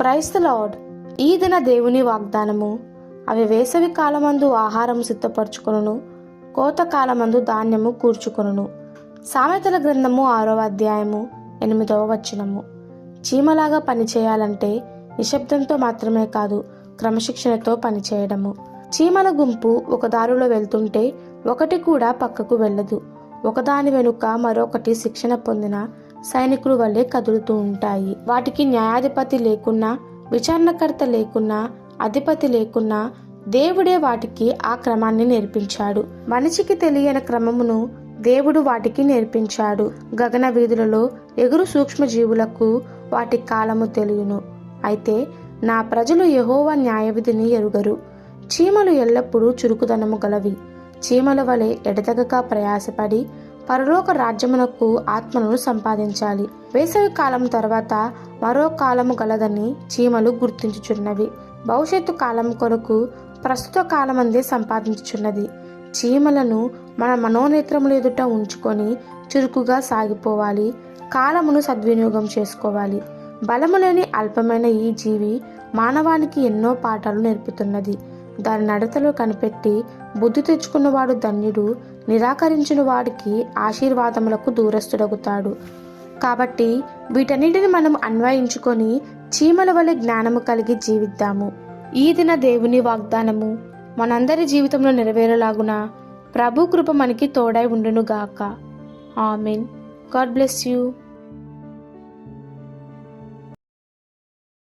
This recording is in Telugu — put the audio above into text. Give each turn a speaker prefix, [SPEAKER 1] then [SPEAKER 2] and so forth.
[SPEAKER 1] క్రైస్త లార్డ్ ఈ దిన దేవుని వాగ్దానము. అవి వేసవి కాలమందు ఆహారం సిద్ధపరచుకొనును కోత కాలమందు ధాన్యము కూర్చుకొనును. సామెతల గ్రంథము ఆరవ అధ్యాయము ఎనిమిదవ వచనము. చీమలాగా పనిచేయాలంటే నిశ్శబ్దంతో మాత్రమే కాదు క్రమశిక్షణతో పనిచేయడము. చీమల గుంపు ఒక దారిలో వెళ్తుంటే ఒకటి కూడా పక్కకు వెళ్ళదు. ఒకదాని వెనుక మరొకటి శిక్షణ పొందిన సైనికులు వల్లే కదులుతూ ఉంటాయి. వాటికి న్యాయాధిపతి లేకున్నా విచారణకర్త లేకున్నా అధిపతి లేకున్నా దేవుడే వాటికి ఆ క్రమాన్ని నేర్పించాడు. మనిషికి తెలియని క్రమమును దేవుడు వాటికి నేర్పించాడు. గగన వీధులలో ఎగురు సూక్ష్మజీవులకు వాటి కాలము తెలియను. అయితే నా ప్రజలు యహోవ న్యాయవిధిని ఎరుగరు. చీమలు ఎల్లప్పుడూ చురుకుదనము గలవి. చీమల వలె ఎడతగక ప్రయాసపడి పరలోక రాజ్యమునకు ఆత్మను సంపాదించాలి. వేసవి కాలం తర్వాత మరో కాలము గలదని చీమలు గుర్తించుచున్నవి. భవిష్యత్తు కాలం కొరకు ప్రస్తుత కాలమందే సంపాదించుచున్నది. చీమలను మన మనోనేత్రముల ఎదుట ఉంచుకొని చురుకుగా సాగిపోవాలి. కాలమును సద్వినియోగం చేసుకోవాలి. బలము లేని అల్పమైన ఈ జీవి మానవానికి ఎన్నో పాఠాలు నేర్పుతున్నది. దాని నడతలో కనిపెట్టి బుద్ధి తెచ్చుకున్నవాడు ధన్యుడు. నిరాకరించిన వాడికి ఆశీర్వాదములకు దూరస్తుడగుతాడు. కాబట్టి వీటన్నిటిని మనం అన్వయించుకొని చీమల వలె జ్ఞానము కలిగి జీవిద్దాము. ఈ దిన దేవుని వాగ్దానము మనందరి జీవితంలో నెరవేరలాగున ప్రభు కృప మనకి తోడై ఉండును గాక ఆమెన్. God bless you.